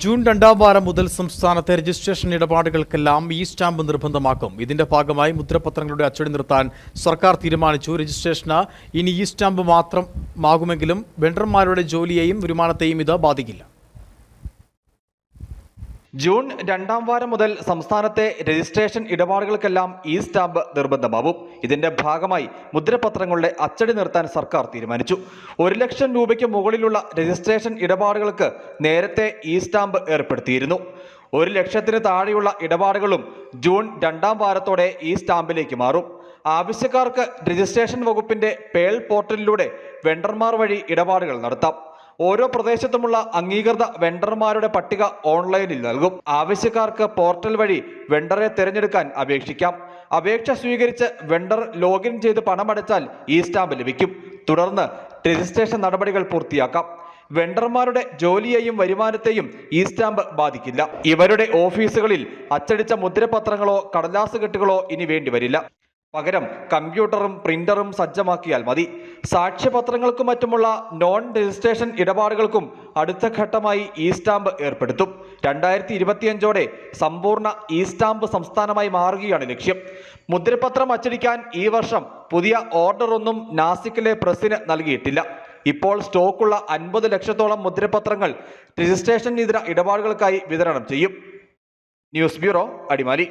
June രണ്ടാം വാരം മുതൽ സംസ്ഥാനത്തെ രജിസ്ട്രേഷൻ ഇടപാടുകൾക്കെല്ലാം ഇ സ്റ്റാമ്പ് നിർബന്ധമാക്കും. ഇതിന്റെ ഭാഗമായി മുദ്രപത്രങ്ങളുടെ അച്ചടി നിർത്താൻ സർക്കാർ തീരുമാനിച്ചു. രജിസ്ട്രേഷന് ഇനി ഇ സ്റ്റാമ്പ് മാത്രമാകുമെങ്കിലും വെണ്ടർമാരുടെ ജോലിയെയും വരുമാനത്തെയും ഇത് ബാധിക്കില്ല. ജൂൺ രണ്ടാം വാരം മുതൽ സംസ്ഥാനത്തെ രജിസ്ട്രേഷൻ ഇടപാടുകൾക്കെല്ലാം ഇ സ്റ്റാമ്പ് നിർബന്ധമാവും. ഇതിന്റെ ഭാഗമായി മുദ്രപത്രങ്ങളുടെ അച്ചടി നിർത്താൻ സർക്കാർ തീരുമാനിച്ചു. ഒരു ലക്ഷം രൂപയ്ക്ക് മുകളിലുള്ള രജിസ്ട്രേഷൻ ഇടപാടുകൾക്ക് നേരത്തെ ഇ സ്റ്റാമ്പ് ഏർപ്പെടുത്തിയിരുന്നു. ഒരു ലക്ഷത്തിന് താഴെയുള്ള ഇടപാടുകളും ജൂൺ രണ്ടാം വാരത്തോടെ ഈ സ്റ്റാമ്പിലേക്ക് മാറും. ആവശ്യക്കാർക്ക് രജിസ്ട്രേഷൻ വകുപ്പിന്റെ പേൾ പോർട്ടലിലൂടെ വെണ്ടർമാർ വഴി ഇടപാടുകൾ നടത്താം. ഓരോ പ്രദേശത്തുമുള്ള അംഗീകൃത വെണ്ടർമാരുടെ പട്ടിക ഓൺലൈനിൽ നൽകും. ആവശ്യക്കാർക്ക് പോർട്ടൽ വഴി വെണ്ടറെ തിരഞ്ഞെടുക്കാൻ അപേക്ഷിക്കാം. അപേക്ഷ സ്വീകരിച്ച് വെണ്ടർ ലോഗിൻ ചെയ്ത് പണമടച്ചാൽ ഈ സ്റ്റാമ്പ് ലഭിക്കും. തുടർന്ന് രജിസ്ട്രേഷൻ നടപടികൾ പൂർത്തിയാക്കാം. വെണ്ടർമാരുടെ ജോലിയെയും വരുമാനത്തെയും ഈ സ്റ്റാമ്പ് ബാധിക്കില്ല. ഇവരുടെ ഓഫീസുകളിൽ അച്ചടിച്ച മുദ്രപത്രങ്ങളോ കടലാസ് കെട്ടുകളോ ഇനി വേണ്ടിവരില്ല. പകരം കമ്പ്യൂട്ടറും പ്രിന്ററും സജ്ജമാക്കിയാൽ മതി. സാക്ഷ്യപത്രങ്ങൾക്കും മറ്റുമുള്ള നോൺ രജിസ്ട്രേഷൻ ഇടപാടുകൾക്കും അടുത്ത ഘട്ടമായി ഇ സ്റ്റാമ്പ് ഏർപ്പെടുത്തും. രണ്ടായിരത്തി ഇരുപത്തിയഞ്ചോടെ സമ്പൂർണ ഇ സ്റ്റാമ്പ് സംസ്ഥാനമായി മാറുകയാണ് ലക്ഷ്യം. മുദ്രപത്രം അച്ചടിക്കാൻ ഈ വർഷം പുതിയ ഓർഡർ ഒന്നും നാസിക്കിലെ പ്രസിന് നൽകിയിട്ടില്ല. ഇപ്പോൾ സ്റ്റോക്കുള്ള അൻപത് ലക്ഷത്തോളം മുദ്രപത്രങ്ങൾ രജിസ്ട്രേഷൻ ഇതര ഇടപാടുകൾക്കായി വിതരണം ചെയ്യും. News bureau Adimali.